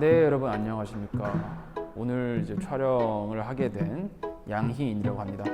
네 여러분 안녕하십니까? 오늘 이제 촬영을 하게 된 양희인이라고 합니다.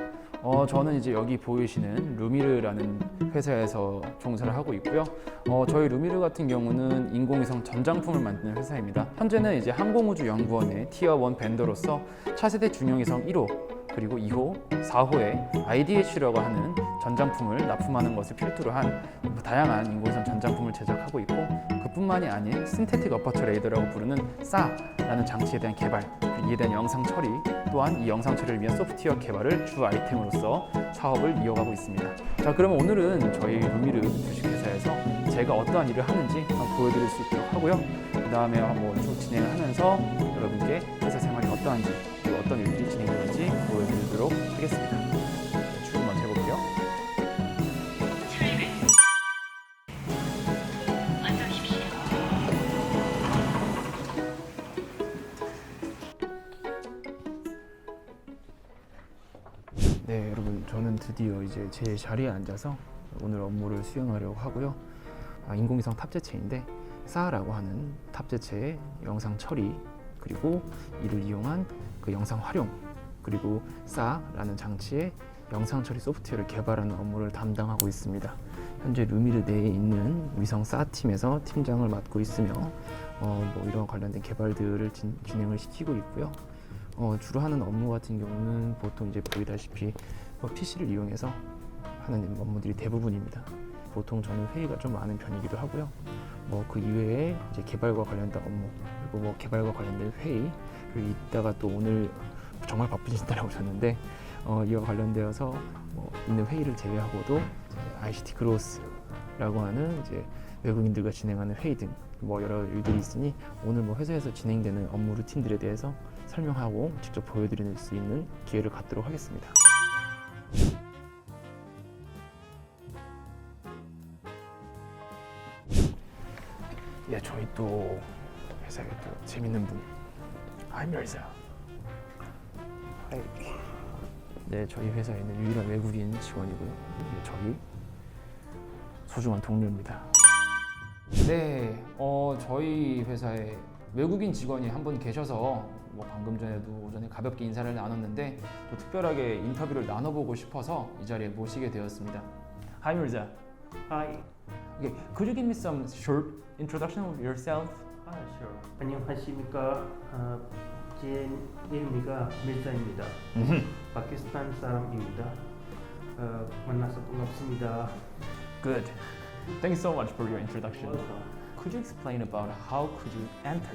어, 저는 이제 여기 보이시는 루미르라는 회사에서 종사를 하고 있고요. 어, 저희 루미르 같은 경우는 인공위성 전장품을 만드는 회사입니다. 현재는 이제 항공우주연구원의 티어1 벤더로서 차세대 중형위성 1호 그리고 2호, 4호에 IDH라고 하는 전장품을 납품하는 것을 필두로 한 다양한 인공위성 전장품을 제작하고 있고 그뿐만이 아닌 신테틱 어퍼처 레이더라고 부르는 SA라는 장치에 대한 개발, 이에 대한 영상 처리 또한 이 영상 처리를 위한 소프트웨어 개발을 주 아이템으로서 사업을 이어가고 있습니다. 자, 그러면 오늘은 저희 루미르 주식회사에서 제가 어떠한 일을 하는지 한번 보여드릴 수 있도록 하고요. 그 다음에 한번 쭉 진행을 하면서 여러분께 회사 생활이 어떠한지 그리고 어떤 일들이 진행되는지 드디어 이제 제 자리에 앉아서 오늘 업무를 수행하려고 하고요. 아, 인공위성 탑재체인데 사라고 하는 탑재체의 영상 처리 그리고 이를 이용한 그 영상 활용 그리고 사라는 장치의 영상 처리 소프트웨어를 개발하는 업무를 담당하고 있습니다. 현재 루미르 내에 있는 위성 사 팀에서 팀장을 맡고 있으며 어, 뭐 이런 관련된 개발들을 진, 진행을 시키고 있고요. 어, 주로 하는 업무 같은 경우는 보통 이제 보이다시피 뭐 PC를 이용해서 하는 업무들이 대부분입니다. 보통 저는 회의가 좀 많은 편이기도 하고요. 뭐 그 이외에 이제 개발과 관련된 업무 그리고 뭐 개발과 관련된 회의 그리고 이따가 또 오늘 정말 바쁘신다라고 하셨는데 어, 이와 관련되어서 뭐 있는 회의를 제외하고도 ICT 그로스라고 하는 이제 외국인들과 진행하는 회의 등 뭐 여러 일들이 있으니 오늘 뭐 회사에서 진행되는 업무 루틴들에 대해서 설명하고 직접 보여드릴 수 있는 기회를 갖도록 하겠습니다. 예, 저희 또 회사에 또 재밌는 분, 하이멸사. 하이. 네, 저희 회사에 있는 유일한 외국인 직원이고요. 네, 저희 소중한 동료입니다. 네, 어, 저희 회사에 외국인 직원이 한 분 계셔서 뭐 방금 전에도 오전에 가볍게 인사를 나눴는데 또 특별하게 인터뷰를 나눠보고 싶어서 이 자리에 모시게 되었습니다. Hi Mirza. Hi. Okay, could you give me some short introduction of yourself? 아, sure. 안녕하십니까. 아, 제 이름이가 밀자입니다. 파키스탄 사람입니다. 어, 만나서 반갑습니다. Good. Thank you so much for your introduction. Could you explain about how could you enter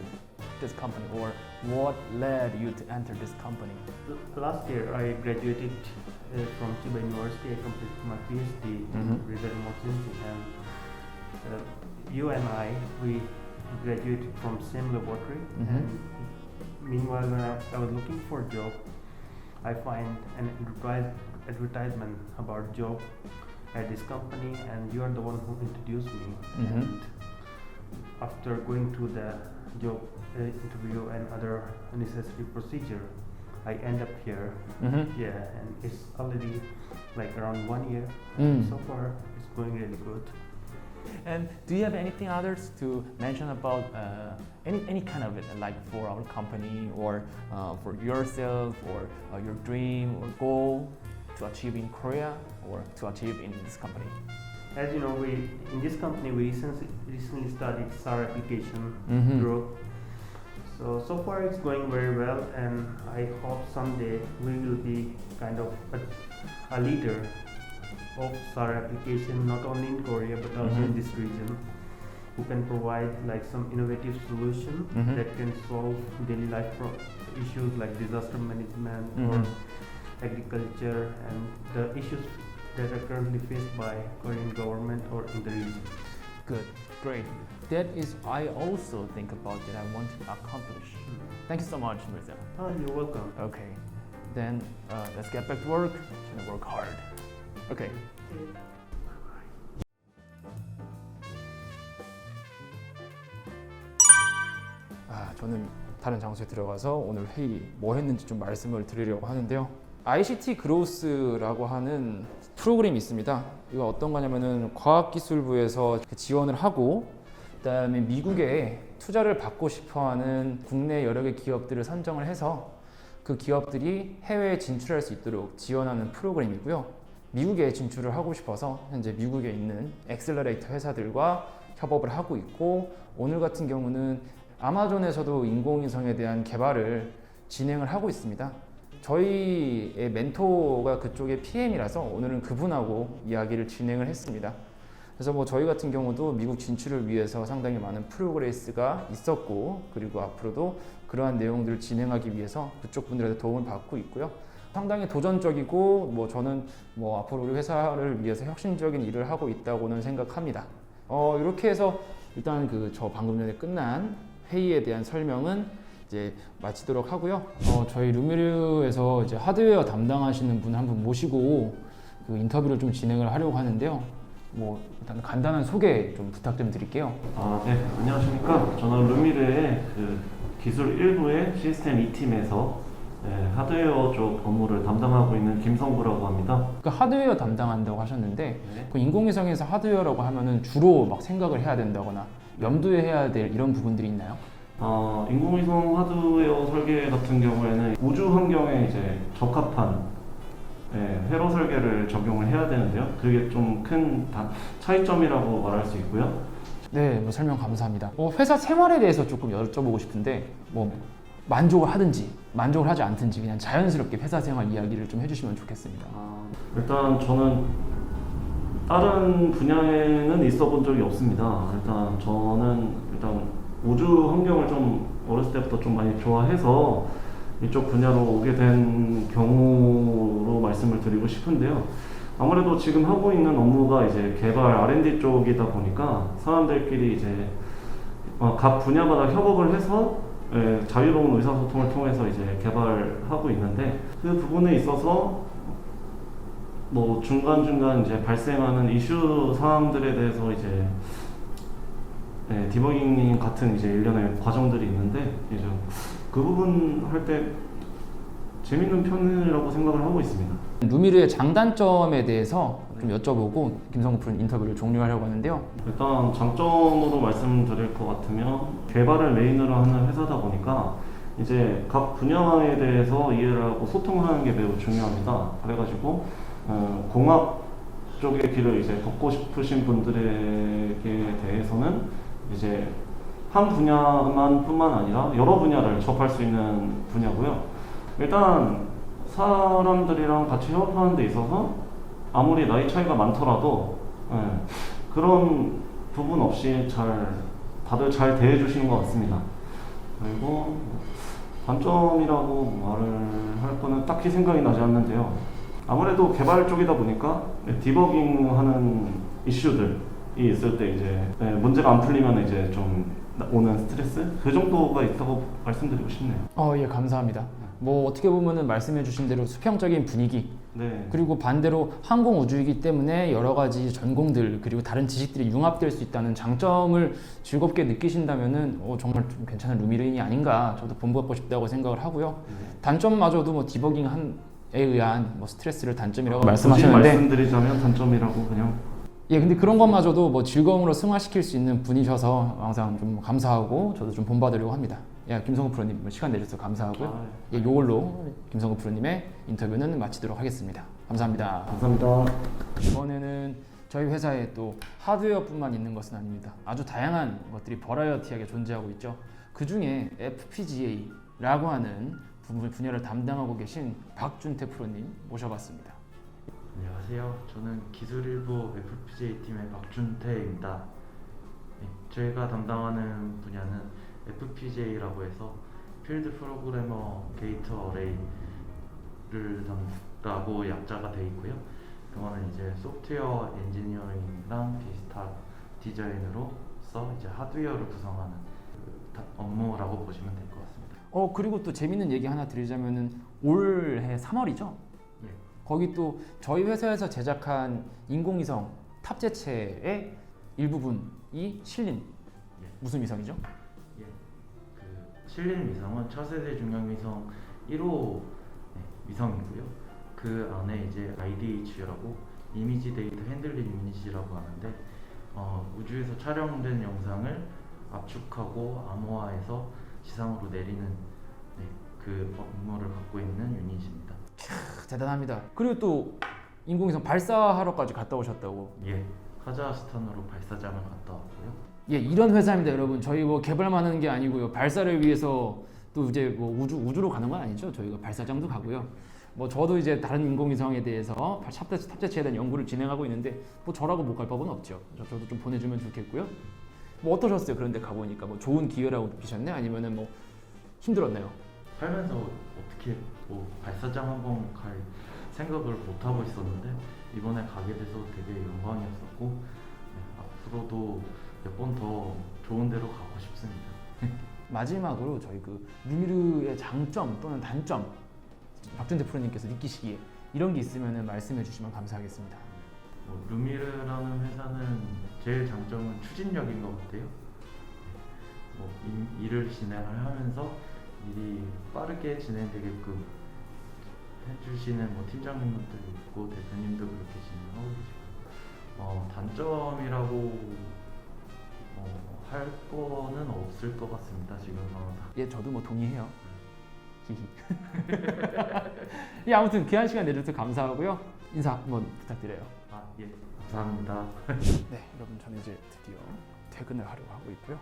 this company or what led you to enter this company? L- Last year, I graduated uh, from Chiba University. I completed my PhD Mhm. in radar remote sensing, and uh, you and I we graduated from same laboratory. Mhm. And meanwhile, when I, I was looking for a job, I find an advertise, advertisement about job at this company, and you are the one who introduced me. Mhm. And after going through the job uh, interview and other necessary procedure, I end up here. Mm-hmm. Yeah, and it's already like around one year. Mm. So far, it's going really good. And do you have anything others to mention about uh, any any kind of it, like for our company or uh, for yourself or uh, your dream or goal to achieve in Korea or to achieve in this company? As you know, we in this company we recently, recently started SAR application Mhm. growth. So so far it's going very well, and I hope someday we will be kind of a, a leader of SAR application not only in Korea but also in Mhm. this region, who can provide like some innovative solution Mhm. that can solve daily life pro- issues like disaster management or Mhm. agriculture and the issues that are currently faced by Korean government or in the region. Good, great. That is, I also think about that I want to accomplish. Thank you so much, Mirza. Oh, you're welcome. Okay, then uh, let's get back to work and work hard. Okay. 아, 저는 다른 장소에 들어가서 오늘 회의 뭐 했는지 좀 말씀을 드리려고 하는데요. ICT 그로스라고 하는 프로그램이 있습니다. 이거 어떤 거냐면은 과학기술부에서 지원을 하고 그다음에 미국에 투자를 받고 싶어하는 국내 여러 개 기업들을 선정을 해서 그 기업들이 해외에 진출할 수 있도록 지원하는 프로그램이고요. 미국에 진출을 하고 싶어서 현재 미국에 있는 엑셀러레이터 회사들과 협업을 하고 있고 오늘 같은 경우는 아마존에서도 인공위성에 대한 개발을 진행을 하고 있습니다. 저희의 멘토가 그쪽의 PM이라서 오늘은 그분하고 이야기를 진행을 했습니다. 그래서 뭐 저희 같은 경우도 미국 진출을 위해서 상당히 많은 프로그레스가 있었고 그리고 앞으로도 그러한 내용들을 진행하기 위해서 그쪽 분들한테 도움을 받고 있고요. 상당히 도전적이고 뭐 저는 뭐 앞으로 우리 회사를 위해서 혁신적인 일을 하고 있다고는 생각합니다. 어 이렇게 해서 일단 그 저 방금 전에 끝난 회의에 대한 설명은 이제 마치도록 하고요. 어 저희 루미르에서 이제 하드웨어 담당하시는 분 한 분 모시고 그 인터뷰를 좀 진행을 하려고 하는데요. 뭐 일단 간단한 소개 좀 부탁 좀 드릴게요. 아, 네, 안녕하십니까. 저는 루미르의 그 기술 1부의 시스템 2팀에서 네, 하드웨어 쪽 업무를 담당하고 있는 김성구라고 합니다. 그 하드웨어 담당한다고 하셨는데 네. 그 인공위성에서 하드웨어라고 하면은 주로 막 생각을 해야 된다거나 염두에 해야 될 이런 부분들이 있나요? 어, 인공위성 하드웨어 설계 같은 경우에는 우주 환경에 이제 적합한 네, 회로 설계를 적용을 해야 되는데요. 그게 좀 큰 차이점이라고 말할 수 있고요. 네, 뭐 설명 감사합니다. 뭐 회사 생활에 대해서 조금 여쭤보고 싶은데 뭐 만족을 하든지 만족을 하지 않든지 그냥 자연스럽게 회사 생활 이야기를 좀 해주시면 좋겠습니다. 아, 일단 저는 다른 분야에는 있어 본 적이 없습니다. 일단 저는 일단 우주 환경을 좀 어렸을 때부터 좀 많이 좋아해서 이쪽 분야로 오게 된 경우로 말씀을 드리고 싶은데요. 아무래도 지금 하고 있는 업무가 이제 개발 R&D 쪽이다 보니까 사람들끼리 이제 어, 각 분야마다 협업을 해서 예, 자유로운 의사소통을 통해서 이제 개발하고 있는데 그 부분에 있어서 뭐 중간중간 이제 발생하는 이슈 사항들에 대해서 이제 네, 디버깅 같은 이제 일련의 과정들이 있는데 이제 그 부분 할 때 재밌는 편이라고 생각을 하고 있습니다. 루미르의 장단점에 대해서 좀 여쭤보고 김성구 프로 인터뷰를 종료하려고 하는데요. 일단 장점으로 말씀드릴 것 같으면 개발을 메인으로 하는 회사다 보니까 이제 각 분야에 대해서 이해를 하고 소통하는 게 매우 중요합니다. 그래가지고 어, 공학 쪽의 길을 이제 걷고 싶으신 분들에게 대해서는 이제 한 분야만 뿐만 아니라 여러 분야를 접할 수 있는 분야고요. 일단 사람들이랑 같이 협업하는 데 있어서 아무리 나이 차이가 많더라도 예, 그런 부분 없이 잘 다들 잘 대해 주시는 것 같습니다. 그리고 단점이라고 말을 할 거는 딱히 생각이 나지 않는데요. 아무래도 개발 쪽이다 보니까 네, 디버깅하는 이슈들이 있을 때 이제 네, 문제가 안 풀리면 이제 좀 오는 스트레스 그 정도가 있다고 말씀드리고 싶네요. 어, 예, 감사합니다. 뭐 어떻게 보면은 말씀해 주신 대로 수평적인 분위기 네. 그리고 반대로 항공 우주이기 때문에 여러 가지 전공들 그리고 다른 지식들이 융합될 수 있다는 장점을 즐겁게 느끼신다면은 어, 정말 좀 괜찮은 루미르인이 아닌가 저도 본받고 싶다고 생각을 하고요. 단점마저도 뭐 디버깅 한에 의한 뭐 스트레스를 단점이라고 굳이 말씀하셨는데 말씀드리자면 단점이라고 그냥 예, 근데 그런 것마저도 뭐 즐거움으로 승화시킬 수 있는 분이셔서 항상 좀 감사하고 저도 좀 본받으려고 합니다. 예, 김성우 프로님 뭐 시간 내주셔서 감사하고요. 아, 예, 요걸로 김성우 프로님의 인터뷰는 마치도록 하겠습니다. 감사합니다. 감사합니다. 이번에는 저희 회사에 또 하드웨어뿐만 있는 것은 아닙니다. 아주 다양한 것들이 버라이어티하게 존재하고 있죠. 그 중에 FPGA라고 하는 분- 분야를 담당하고 계신 박준태 프로님 모셔봤습니다. 안녕하세요. 저는 기술일부 FPGA 팀의 박준태입니다. 네, 저희가 담당하는 분야는 FPGA라고 해서 필드 프로그래머 게이트 어레이를 담라고 약자가 되어 있고요. 그거는 이제 소프트웨어 엔지니어링이랑 비슷한 디자인으로서 이제 하드웨어를 구성하는 업무라고 보시면 될 것 같습니다. 어 그리고 또 재밌는 얘기 하나 드리자면은 올해 3월이죠. 예. 거기 또 저희 회사에서 제작한 인공위성 탑재체의 일부분이 실린 예. 무슨 위성이죠? 실린 위성은 차세대 중형 위성 1호 네, 위성이고요. 그 안에 이제 IDH라고 이미지 데이터 핸들링 유닛이라고 하는데 어, 우주에서 촬영된 영상을 압축하고 암호화해서 지상으로 내리는 네, 그 업무를 갖고 있는 유닛입니다. 대단합니다. 그리고 또 인공위성 발사하러까지 갔다 오셨다고. 예, 카자흐스탄으로 발사장을 갔다 왔고요. 예, 이런 회사입니다, 여러분. 저희 뭐 개발만 하는 게 아니고요. 발사를 위해서 또 이제 뭐 우주 우주로 가는 건 아니죠. 저희가 발사장도 가고요. 뭐 저도 이제 다른 인공위성에 대해서 탑재, 탑재체에 대한 연구를 진행하고 있는데 뭐 저라고 못 갈 법은 없죠. 저- 저도 좀 보내주면 좋겠고요. 뭐 어떠셨어요? 그런데 가보니까 뭐 좋은 기회라고 느끼셨나요? 아니면은 뭐 힘들었나요? 살면서 어떻게 뭐 발사장 한번 갈 생각을 못 하고 있었는데 이번에 가게 돼서 되게 영광이었었고 네, 앞으로도 몇 번 더 좋은 데로 가고 싶습니다. 마지막으로 저희 그 루미르의 장점 또는 단점 박준태 프로님께서 느끼시기에 이런 게 있으면 말씀해 주시면 감사하겠습니다. 뭐 루미르라는 회사는 제일 장점은 추진력인 것 같아요. 뭐 일- 일을 진행을 하면서 일이 빠르게 진행되게끔 해주시는 뭐 팀장님들도 있고 대표님도 그렇게 진행하고 계시고 어, 단점이라고 어, 할 거는 없을 것 같습니다. 지금 상황 다. 예, 저도 뭐 동의해요. 히히. 예, 아무튼 귀한 시간 내주셔서 감사하고요. 인사 한번 부탁드려요. 아 예, 감사합니다. 네, 여러분 저는 이제 드디어 퇴근을 하려고 하고 있고요.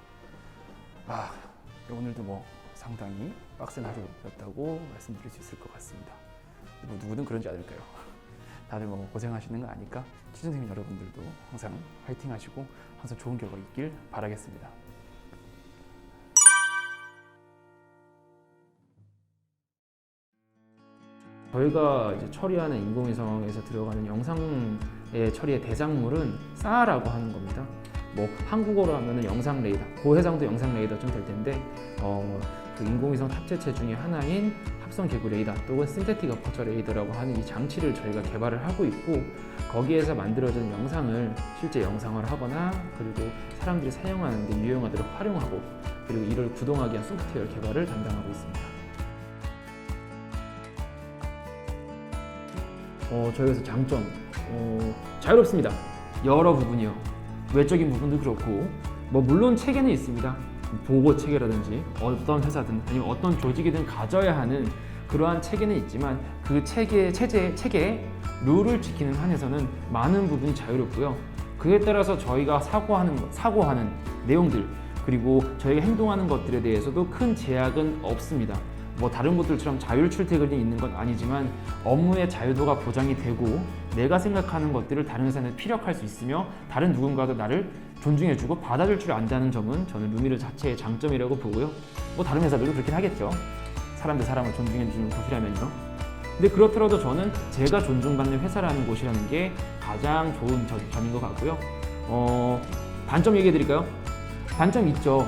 아, 오늘도 뭐 상당히 빡센 하루였다고 말씀드릴 수 있을 것 같습니다. 뭐 누구든 그런지 않을까요? 다들 뭐 고생하시는 거 아니까 취준생 여러분들도 항상 화이팅 하시고 항상 좋은 결과 있길 바라겠습니다. 저희가 처리하는 인공위성에서 들어가는 영상의 처리의 대상물은 싸라고 하는 겁니다. 뭐 한국어로 하면은 영상 레이더, 고해상도 영상 레이더쯤 될 텐데 어, 그 인공위성 탑재체 중에 하나인 합성 개구 레이더 또는 신테틱 어퍼처 레이더라고 하는 이 장치를 저희가 개발을 하고 있고 거기에서 만들어진 영상을 실제 영상화를 하거나 그리고 사람들이 사용하는 데 유용하도록 활용하고 그리고 이를 구동하기 위한 소프트웨어 개발을 담당하고 있습니다. 어, 저희에서 장점 어, 자유롭습니다. 여러 부분이요. 외적인 부분도 그렇고 뭐 물론 체계는 있습니다. 보고 체계라든지 어떤 회사든 아니면 어떤 조직이든 가져야 하는 그러한 체계는 있지만 그 체계 체제 체계 룰을 지키는 한에서는 많은 부분이 자유롭고요. 그에 따라서 저희가 사고하는 것, 사고하는 내용들 그리고 저희가 행동하는 것들에 대해서도 큰 제약은 없습니다. 뭐 다른 곳들처럼 자율 출퇴근이 있는 건 아니지만 업무의 자유도가 보장이 되고 내가 생각하는 것들을 다른 회사는 피력할 수 있으며 다른 누군가도 나를 존중해주고 받아줄 줄 안다는 점은 저는 루미르 자체의 장점이라고 보고요. 뭐 다른 회사들도 그렇긴 하겠죠. 사람 대 사람을 존중해 주는 곳이라면요. 근데 그렇더라도 저는 제가 존중받는 회사라는 곳이라는 게 가장 좋은 점- 점인 것 같고요. 어, 단점 얘기해 드릴까요? 단점 있죠.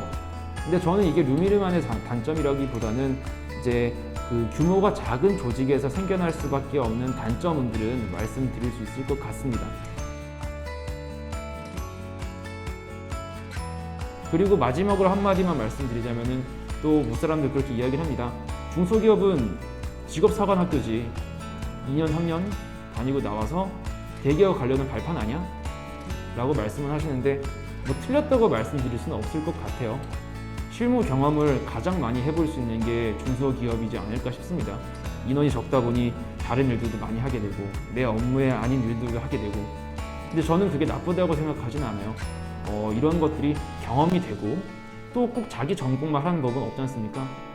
근데 저는 이게 루미르만의 단- 단점이라기보다는 이제 그 규모가 작은 조직에서 생겨날 수밖에 없는 단점들은 말씀드릴 수 있을 것 같습니다. 그리고 마지막으로 한마디만 말씀드리자면은 또 무사람들 그렇게 이야기를 합니다. 중소기업은 직업사관 학교지 2년 3년 다니고 나와서 대기업 가려는 발판 아니야? 라고 말씀을 하시는데 뭐 틀렸다고 말씀드릴 수는 없을 것 같아요. 실무 경험을 가장 많이 해볼 수 있는 게 중소기업이지 않을까 싶습니다. 인원이 적다 보니 다른 일들도 많이 하게 되고 내 업무에 아닌 일들도 하게 되고 근데 저는 그게 나쁘다고 생각하지는 않아요. 어, 이런 것들이 경험이 되고 또 꼭 자기 전공만 하는 법은 없지 않습니까?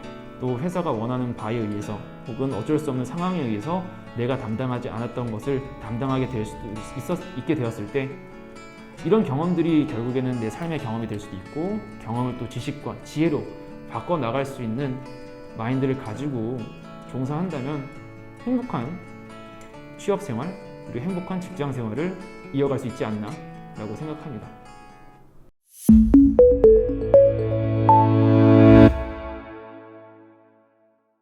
또 회사가 원하는 바에 의해서 혹은 어쩔 수 없는 상황에 의해서 내가 담당하지 않았던 것을 담당하게 될 수도 있었, 있게 되었을 때 이런 경험들이 결국에는 내 삶의 경험이 될 수도 있고 경험을 또 지식과 지혜로 바꿔 나갈 수 있는 마인드를 가지고 종사한다면 행복한 취업 생활 그리고 행복한 직장 생활을 이어갈 수 있지 않나라고 생각합니다.